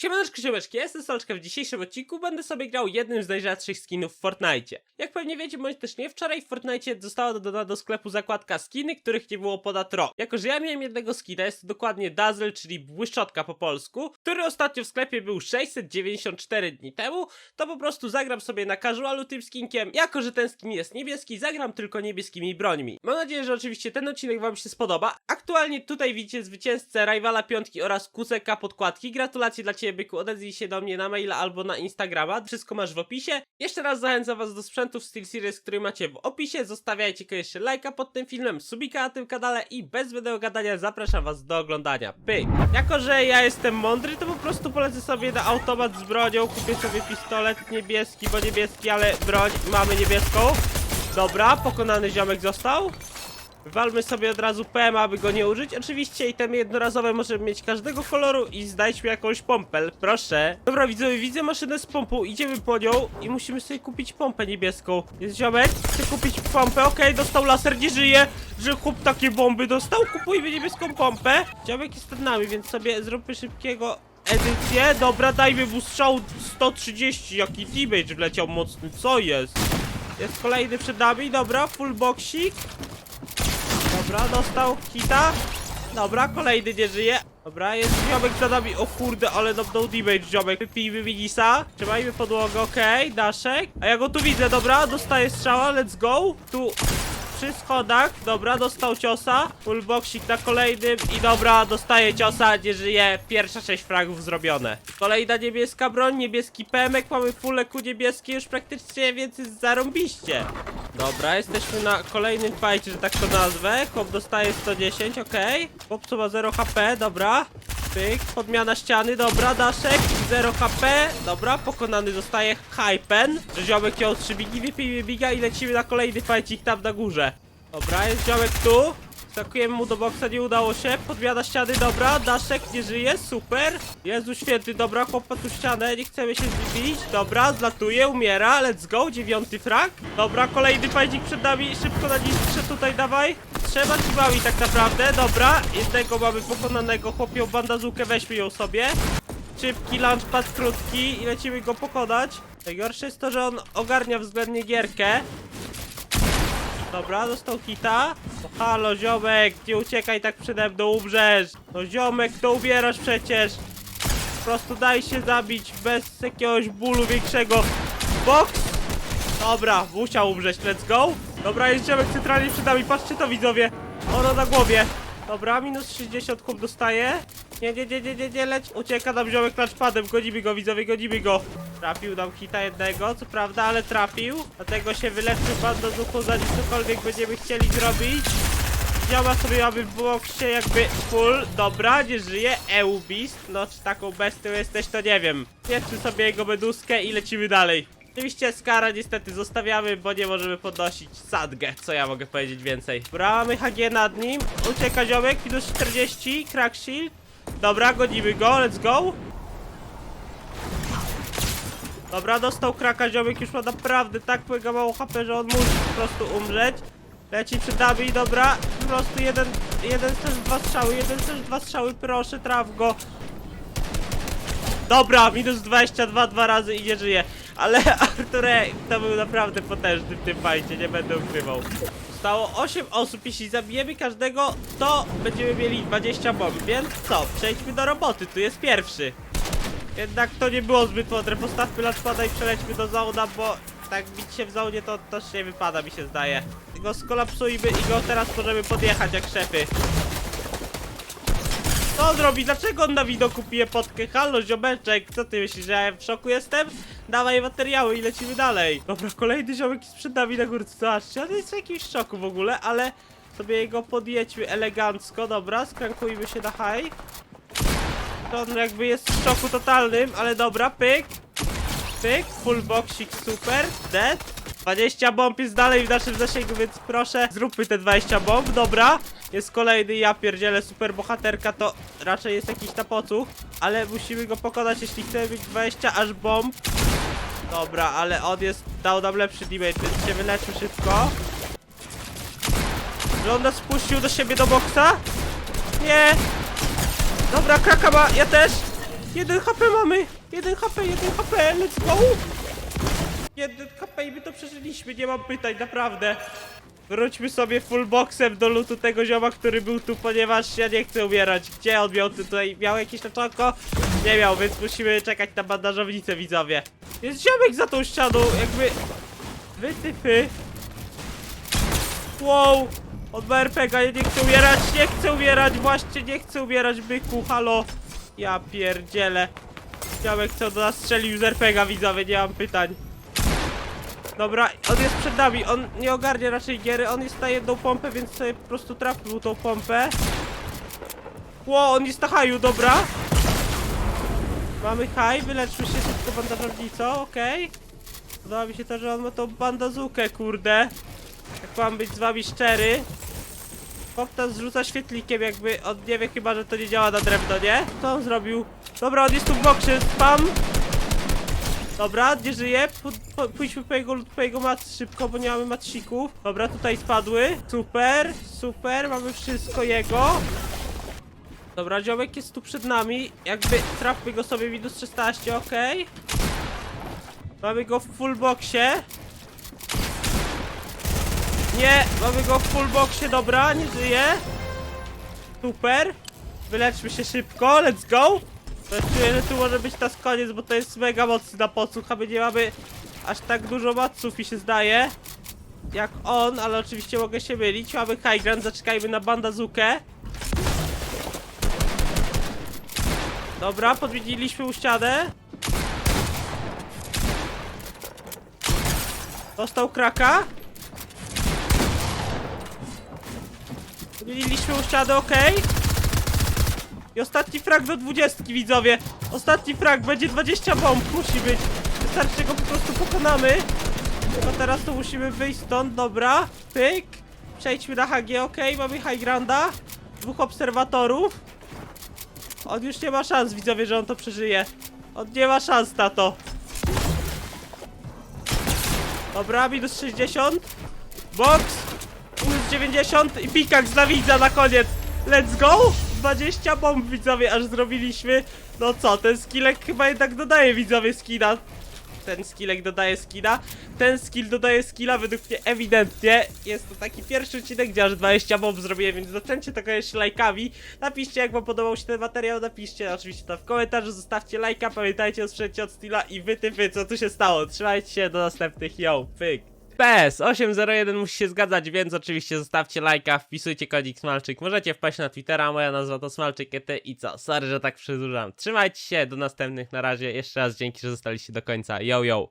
Siemaneczko, siemeczki, jestem Solczka. W dzisiejszym odcinku będę sobie grał jednym z najrzadszych skinów w Fortnite. Jak pewnie wiecie, bądź też nie, wczoraj w Fortnite została dodana do sklepu zakładka skiny, których nie było ponad rok. Jako, że ja miałem jednego skina, jest to dokładnie Dazzle, czyli błyszczotka po polsku, który ostatnio w sklepie był 694 dni temu, to po prostu zagram sobie na casualu tym skinkiem. Jako, że ten skin jest niebieski, zagram tylko niebieskimi brońmi. Mam nadzieję, że oczywiście ten odcinek wam się spodoba. Aktualnie tutaj widzicie zwycięzcę Rivala piątki oraz Kuseka podkładki. Gratulacje dla ciebie, byku. Odezwij się do mnie na maila albo na Instagrama. Wszystko masz w opisie. Jeszcze raz zachęcam was do sprzętów SteelSeries, który macie w opisie. Zostawiajcie koniecznie lajka pod tym filmem, subika na tym kanale i bez zbędnego gadania zapraszam was do oglądania. Pyk. Jako, że ja jestem mądry, to po prostu polecę sobie na automat z bronią. Kupię sobie pistolet niebieski, bo niebieski, ale broń mamy niebieską. Dobra, pokonany ziomek został. Walmy sobie od razu PM, aby go nie użyć. Oczywiście itemy jednorazowe możemy mieć każdego koloru i znajdźmy jakąś pompę, proszę. Dobra, widzowie, widzę maszynę z pompą, idziemy po nią i musimy sobie kupić pompę niebieską. Jest ziomek, chce kupić pompę, okej, dostał laser, nie żyje, że kup takie bomby dostał, kupujmy niebieską pompę. Ziomek jest przed nami, więc sobie zróbmy szybkiego edycję. Dobra, dajmy mu strzał 130, jaki damage wleciał mocny, co jest? Jest kolejny przed nami, dobra, full boxik. Dobra, dostał hita. Dobra, kolejny nie żyje. Dobra, jest ziomek za nami. O kurde, ale no damage ziomek. Wypijmy minisa. Trzymajmy podłogę, okej, daszek. A ja go tu widzę, dobra, dostaję strzała, let's go. Tu przy schodach, dobra, dostał ciosa. Full boxik na kolejnym i dobra, dostaje ciosa, nie żyje. Pierwsza sześć fragów zrobione. Kolejna niebieska broń, niebieski pemek, mamy full ku niebieskie już praktycznie, więc jest zarąbiście. Dobra, jesteśmy na kolejnym fajcie, że tak to nazwę. Chłop dostaje 110, okej. Chłop co ma 0 HP, dobra. Pyk, podmiana ściany, dobra, daszek, 0 HP, dobra, pokonany zostaje Hypen. Że ziomek ją 3 bigi, wypijmy biga i lecimy na kolejny fajcik tam na górze. Dobra, jest ziomek tu. Stakujemy mu do boksa, nie udało się. Podmiana ściany, dobra, daszek nie żyje, super. Jezu święty, dobra, chłopa tu ścianę, nie chcemy się z nim bić. Dobra, zlatuje, umiera, let's go, dziewiąty frag. Dobra, kolejny fajcik przed nami, szybko na nistrze tutaj, dawaj. Trzeba ci tak naprawdę, dobra. Jednego mamy pokonanego, chłopią bandazukę, weźmy ją sobie. Szybki launchpad krótki i lecimy go pokonać. Najgorsze jest to, że on ogarnia względnie gierkę. Dobra, dostał hita. No halo, ziomek, nie uciekaj tak przede mną, umrzesz. No ziomek, to ubierasz przecież. Po prostu daj się zabić bez jakiegoś bólu większego. Box! Dobra, musiał umrzeć, let's go. Dobra, jest ziomek centralnie przed nami, patrzcie to widzowie. Ono na głowie. Dobra, minus 60 kup dostaje. Nie, nie, nie, nie, nie, nie, leć. Ucieka nam ziomek clutchpadem, gonimy go widzowie, gonimy go. Trafił nam hita jednego, co prawda, ale trafił. Dlatego się wyleczył bandazuchu, zanim cokolwiek będziemy chcieli zrobić. Działa sobie mamy w boksie jakby full, dobra, nie żyje, Eubist, no czy taką bestią jesteś, to nie wiem. Pieczmy sobie jego meduskę i lecimy dalej. Oczywiście Skara niestety zostawiamy, bo nie możemy podnosić Sadgę, co ja mogę powiedzieć więcej. Dobra, mamy HG nad nim, ucieka ziomek, minus 40, crack shield. Dobra, gonimy go, let's go. Dobra, dostał kraka, ziomek już ma naprawdę tak mega mało HP, że on musi po prostu umrzeć. Leci przed nami, dobra, po prostu jeden, jeden też dwa strzały, jeden też dwa strzały, proszę, traf go. Dobra, minus 22 dwa razy i nie żyje. Ale Arturę to był naprawdę potężny w tym fajcie, nie będę ukrywał. Zostało 8 osób, jeśli zabijemy każdego, to będziemy mieli 20 bomb, więc co, przejdźmy do roboty, tu jest pierwszy. Jednak to nie było zbyt mądre, postawmy latpada i przelećmy do zona, bo tak bić się w zonie to też nie wypada mi się zdaje. Go skolapsujmy i go teraz możemy podjechać jak szefy. Co on robi? Dlaczego on na widoku pije potkę? Halo, ziomeczek, co ty myślisz, że ja w szoku jestem? Dawaj materiały i lecimy dalej. Dobra, kolejny ziomek jest przed nami na górce, zobaczcie, on jest w jakimś szoku w ogóle, ale sobie jego podjedźmy elegancko, dobra, skrankujmy się na high. To on jakby jest w szoku totalnym, ale dobra, pyk. Pyk, full boxik, super, dead. 20 bomb jest dalej w naszym zasięgu, więc proszę, zróbmy te 20 bomb, dobra. Jest kolejny, ja pierdzielę, super bohaterka, to raczej jest jakiś tapocuch. Ale musimy go pokonać, jeśli chcemy mieć 20 aż bomb. Dobra, ale on jest, dał nam lepszy damage, więc się wyleczmy szybko. Że on nas spuścił do siebie do boksa? Nie! Dobra, kraka ma, ja też! Jeden HP mamy! Jeden HP, jeden HP, let's go! Jeden i my to przeżyliśmy, nie mam pytań, naprawdę. Wróćmy sobie full boxem do lutu tego zioma, który był tu, ponieważ ja nie chcę umierać. Gdzie on miał tutaj? Miał jakieś naczonko? Nie miał, więc musimy czekać na bandażownicę, widzowie. Jest ziomek za tą ścianą, jakby... Wytyfy. Wow! Od BRPG ja nie chcę umierać, nie chcę umierać, właśnie nie chcę umierać, byku, halo. Ja pierdzielę. Ziomek co do nas strzelił z RPGa, widzowie, nie mam pytań. Dobra, on jest przed nami, on nie ogarnie raczej giery, on jest na jedną pompę, więc sobie po prostu trafił tą pompę. Ło, on jest na haju, dobra. Mamy haj, wyleczmy się szybko bandażownicą, okej. Podoba mi się to, że on ma tą bandazukę, kurde. Jak mam być z wami szczery. Nas zrzuca świetlikiem, jakby on nie wie chyba, że to nie działa na drewno, nie? Co on zrobił? Dobra, on jest tu w boksie, spam. Dobra, nie żyje. Pójdźmy po jego, po jego mat szybko, bo nie mamy matsików. Dobra, tutaj spadły. Super, super, mamy wszystko jego. Dobra, ziomek jest tu przed nami. Jakby trafmy go sobie minus 16, ok. Mamy go w full boxie. Nie, mamy go w full boxie, dobra, nie żyje. Super. Wyleczmy się szybko, let's go. Czuję, że tu może być nas koniec, bo to jest mega mocny na podsłuch, a my nie mamy aż tak dużo maców mi się zdaje. Jak on, ale oczywiście mogę się mylić. Mamy high ground, zaczekajmy na bandazukę. Dobra, podwiedziliśmy mu ścianę. Dostał kraka. Podwiedziliśmy mu ścianę, okej. Ostatni frag do 20 widzowie. Ostatni frag, będzie 20 bomb, musi być. Wystarczy, go po prostu pokonamy. Tylko teraz to musimy wyjść stąd, dobra. Pyk. Przejdźmy na HG, ok, mamy high grounda. Dwóch obserwatorów. On już nie ma szans, widzowie, że on to przeżyje. On nie ma szans, tato. Dobra, minus 60. Box. Minus 90 i pikak z widza na koniec. Let's go! 20 bomb widzowie aż zrobiliśmy. No co, ten skillek chyba jednak dodaje widzowie skina. Ten skillek dodaje skina. Ten skill dodaje skilla według mnie ewidentnie. Jest to taki pierwszy odcinek, gdzie aż 20 bomb zrobiłem, więc docencie to jeszcze lajkami. Napiszcie jak wam podobał się ten materiał, napiszcie oczywiście to w komentarzu, zostawcie lajka, pamiętajcie o sprzęcie od Stila i wy typy, co tu się stało. Trzymajcie się, do następnych, yo, pyk. PS 801 musi się zgadzać, więc oczywiście zostawcie lajka, wpisujcie kodik Smalczyk. Możecie wpaść na Twittera, moja nazwa to Smalczyk ET i co? Sorry, że tak przedłużam. Trzymajcie się, do następnych, na razie. Jeszcze raz dzięki, że zostaliście do końca. Yo, yo.